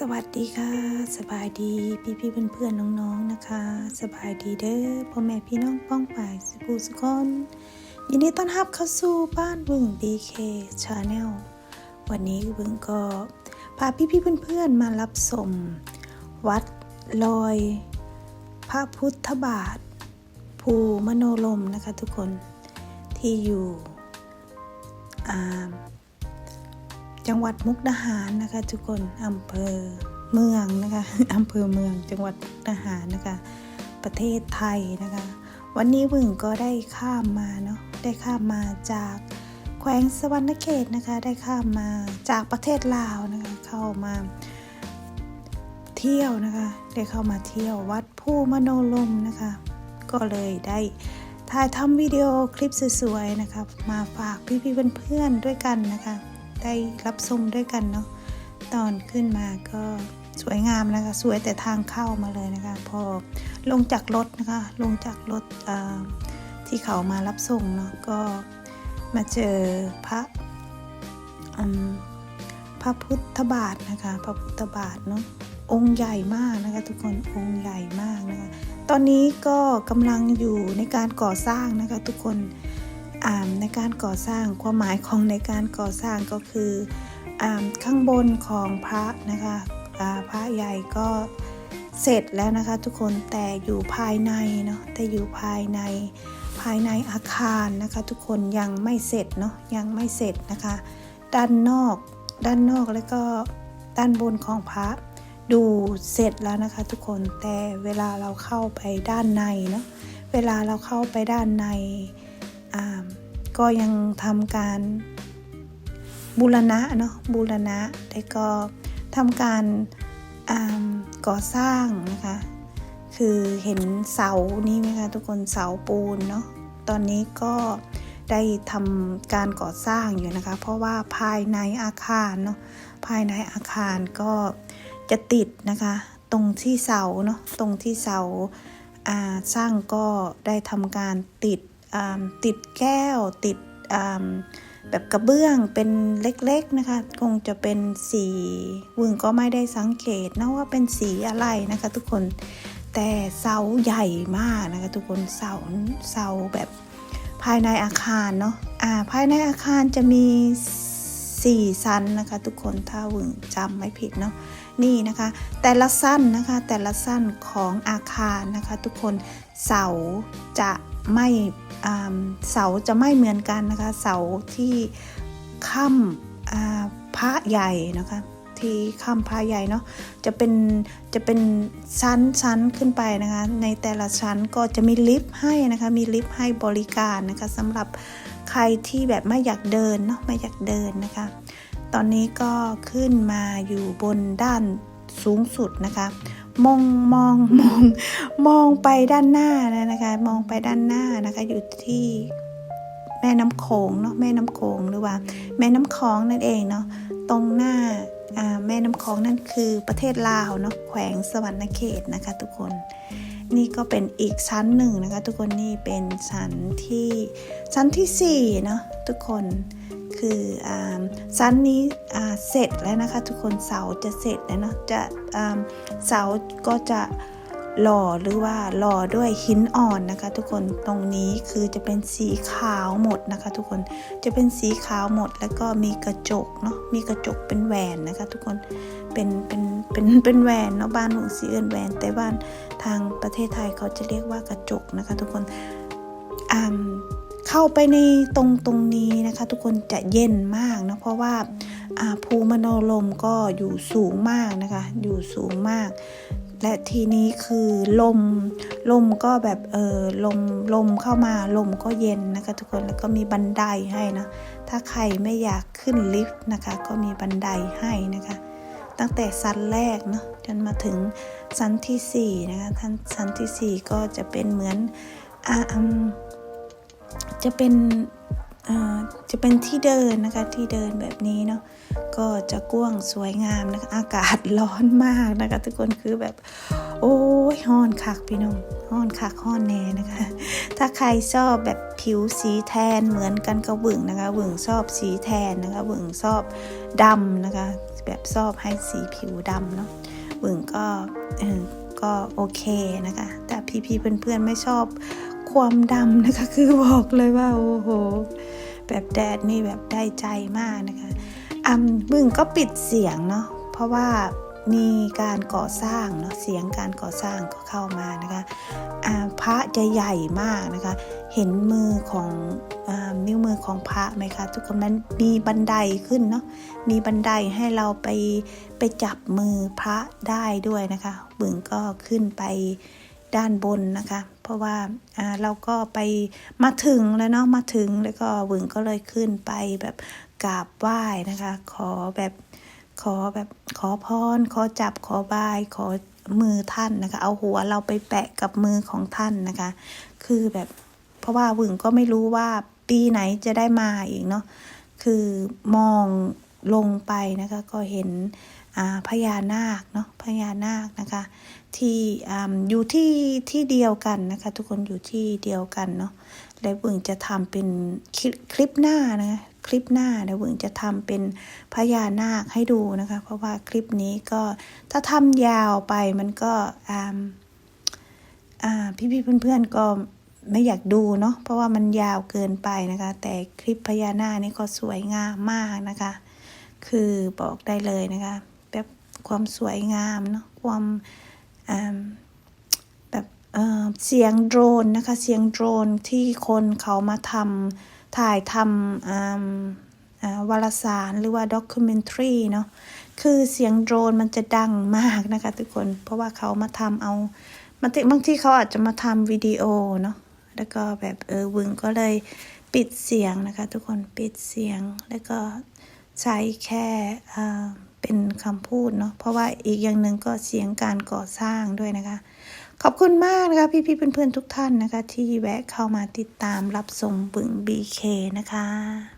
สวัสดีค่ะ สบายดีพี่พี่เพื่อนเพื่อนน้องๆนะคะ สบายดีเด้อพ่อแม่พี่น้องป้องป่ายสุภูสุกคนยินดีต้อนรับเข้าสู่บ้านบึง BK Channel วันนี้บึงก็พาพี่พี่เพื่อนเพื่อนมารับชมวัดลอย พระพุทธบาท ภูมโนลมนะคะทุกคนที่อยู่อ่า จังหวัดมุกดาหารนะคะทุกคนอำเภอเมืองนะคะอำเภอเมืองจังหวัดมุกดาหารนะคะ ประเทศไทยนะคะ วันนี้บึงก็ได้ข้ามมาเนาะได้ข้ามมาจากแขวงสวรรณเขตนะคะ ได้ข้ามมาจากประเทศลาวนะคะเข้ามาเที่ยวนะคะได้เข้ามาเที่ยววัดผู้มโนลมนะคะ ก็เลยได้ถ่ายทำวิดีโอคลิปสวยๆนะคะ มาฝากพี่ๆเพื่อนๆด้วยกันนะคะ ได้รับชมด้วยกันเนาะตอนขึ้นมาก็สวยงามนะคะ สวยแต่ทางเข้ามาเลยนะคะ พอลงจากรถนะคะ ลงจากรถที่เขามารับส่งเนาะก็มาเจอพระพระพุทธบาทนะคะ พระพุทธบาทเนาะองค์ใหญ่มากนะคะ ทุกคนองค์ใหญ่มากนะคะ ตอนนี้ก็กำลังอยู่ในการก่อสร้างนะคะ ทุกคน อ่าในการก่อสร้างความหมายของในการก่อสร้างก็คืออ่าข้างบนของพระนะคะพระใหญ่ก็เสร็จแล้วนะคะทุกคนแต่อยู่ภายในเนาะแต่อยู่ภายในภายในอาคารนะคะ ทุกคนยังไม่เสร็จเนาะยังไม่เสร็จนะคะ ด้านนอกด้านนอกแล้วก็ด้านบนของพระดูเสร็จแล้วนะคะ ทุกคนแต่เวลาเราเข้าไปด้านในเนาะเวลาเราเข้าไปด้านใน ก็ยังทำการบูรณะเนาะบูรณะแล้วก็ทำการก่อสร้างนะคะ คือเห็นเสานี้ไหมคะทุกคนเสาปูนเนาะตอนนี้ก็ได้ทำการก่อสร้างอยู่นะคะ เพราะว่าภายในอาคารเนาะภายในอาคารก็จะติดนะคะ ตรงที่เสาเนาะตรงที่เสาสร้างก็ได้ทำการติด ติดแก้วติดแบบกระเบื้องเป็นเล็กๆนะคะ คงจะเป็นสีวึงก็ไม่ได้สังเกตนะว่าเป็นสีอะไรนะคะ ทุกคนแต่เสาใหญ่มากนะคะ ทุกคนเสาเสาแบบภายในอาคารเนาะอ่าภายในอาคารจะมีสี่ชั้นนะคะ ทุกคนถ้าวึงจำไม่ผิดเนาะนี่นะคะ แต่ละสั้นนะคะแต่ละสั้นของอาคารนะคะ ทุกคนเสาจะ ไม่เสาจะไม่เหมือนกันนะคะ เสาที่ค่ำพระใหญ่นะคะ ที่ค่ำพระใหญ่เนาะจะเป็นจะเป็นชั้นชั้นขึ้นไปนะคะ ในแต่ละชั้นก็จะมีลิฟต์ให้นะคะ มีลิฟต์ให้บริการนะคะสำหรับใครที่แบบไม่อยากเดินเนาะไม่อยากเดินนะคะ ตอนนี้ก็ขึ้นมาอยู่บนด้านสูงสุดนะคะ มองมองมองมองไปด้านหน้านะคะ มองไปด้านหน้านะคะ อยู่ที่แม่น้ำโขงเนาะแม่น้ำโขงหรือว่า แม่น้ำคลองนั่นเองเนาะตรงหน้าอ่าแม่น้ำคลองนั่นคือประเทศลาวเนาะแขวงสวรรณเขตนะคะ ทุกคนนี่ก็เป็นอีกชั้นหนึ่งนะคะ ทุกคนนี่เป็นชั้นที่ชั้นที่สี่เนาะทุกคน คือซันนี้เสร็จแล้วนะคะ ทุกคนเสาจะเสร็จแล้วเนาะจะเสาก็จะหล่อหรือว่าหล่อด้วยหินอ่อนนะคะ ทุกคนตรงนี้คือจะเป็นสีขาวหมดนะคะ ทุกคนจะเป็นสีขาวหมดแล้วก็มีกระจกเนาะมีกระจกเป็นแหวนนะคะ ทุกคนเป็นเป็นเป็นเป็นแหวนเนาะบ้านหนูสีเอินแหวนแต่บ้านทางประเทศไทยเขาจะเรียกว่ากระจกนะคะ ทุกคนอ่า เข้าไปในตรงตรงนี้นะคะ ทุกคนจะเย็นมากนะเพราะว่าภูมโนลมก็อยู่สูงมากนะคะ อยู่สูงมาก และทีนี้คือลมลมก็แบบเออลมลมเข้ามาลมก็เย็นนะคะ ทุกคนแล้วก็มีบันไดให้นะถ้าใครไม่อยากขึ้นลิฟต์นะคะ ก็มีบันไดให้นะคะ ตั้งแต่ชั้นแรกเนาะจนมาถึงชั้นที่สี่นะคะท่านชั้นที่สี่ก็จะเป็นเหมือนอ่าอืม จะเป็นเอ่อจะเป็นที่เดินนะคะที่เดินแบบนี้เนาะก็จะกว้างสวยงามนะคะอากาศร้อนมากนะคะทุกคนคือแบบ โอ้ยห้อนคักพี่น้องห้อนคักห้อนแน่นะคะ ถ้าใครชอบแบบผิวสีแทนเหมือนกันกับหวึงนะคะวึงชอบสีแทนนะคะวึงชอบดำนะคะแบบชอบให้สีผิวดำเนาะเบิ่งก็ก็โอเคนะคะแต่พี่ๆเพื่อนๆไม่ชอบ ความดำนะคะ คือบอกเลยว่าโอ้โห แบบแดดนี่แบบได้ใจมากนะคะอ่าบึ้งก็ปิดเสียงเนาะเพราะว่ามีการก่อสร้างเนาะเสียงการก่อสร้างก็เข้ามานะคะอ่าพระจะใหญ่มากนะคะ เห็นมือของอานิ้วมือของพระไหมคะ ทุกคนมันมีบันไดขึ้นเนาะมีบันไดให้เราไปไปจับมือพระได้ด้วยนะคะ บึงก็ขึ้นไป ด้านบนนะคะ เพราะว่าเราก็ไปมาถึงแล้วเนาะมาถึงแล้วก็บึงก็เลยขึ้นไปแบบกราบไหว้นะคะ ขอแบบขอแบบขอพร ขอจับขอบาย ขอมือท่านนะคะ เอาหัวเราไปแปะกับมือของท่านนะคะ คือแบบเพราะว่าบึงก็ไม่รู้ว่าปีไหนจะได้มาอีกเนาะคือมองลงไปนะคะก็เห็นพญานาคเนาะพญานาคนะคะ ที่ออยู่ที่ที่เดียวกันนะคะ ทุกคนอยู่ที่เดียวกันเนาะแล้วเบิงจะทำเป็นคลิปคลิปหน้านะคะคลิปหน้าเดี๋ยวเบิ่งจะทำเป็นพญานาคให้ดูนะคะ เพราะว่าคลิปนี้ก็ถ้าทำยาวไปมันก็พี่ๆเพื่อนๆก็ไม่อยากดูเนาะเพราะว่ามันยาวเกินไปนะคะ แต่คลิปพญานาคนี่ก็สวยงามมากนะคะ คือบอกได้เลยนะคะแบบความสวยงามเนาะความ แบบเเสียงโดรนนะคะ เสียงโดรนที่คนเขามาทำถ่ายทำวารสารหรือว่าด็อกิเมนทรีเนาะคือเสียงโดรนมันจะดังมากนะคะทุกคน เพราะว่าเขามาทำเอาบางทีบางทีเขาอาจจะมาทำวิดีโอเนาะแล้วก็แบบเออวึงก็เลยปิดเสียงนะคะ ทุกคนปิดเสียงแล้วก็ใช้แค่ เป็นคำพูดเนาะเพราะว่าอีกอย่างหนึ่งก็เสียงการก่อสร้างด้วยนะคะ ขอบคุณมากนะคะพี่ๆเพื่อนๆทุกท่านนะคะ ที่แวะเข้ามาติดตามรับชมบึง BK นะคะ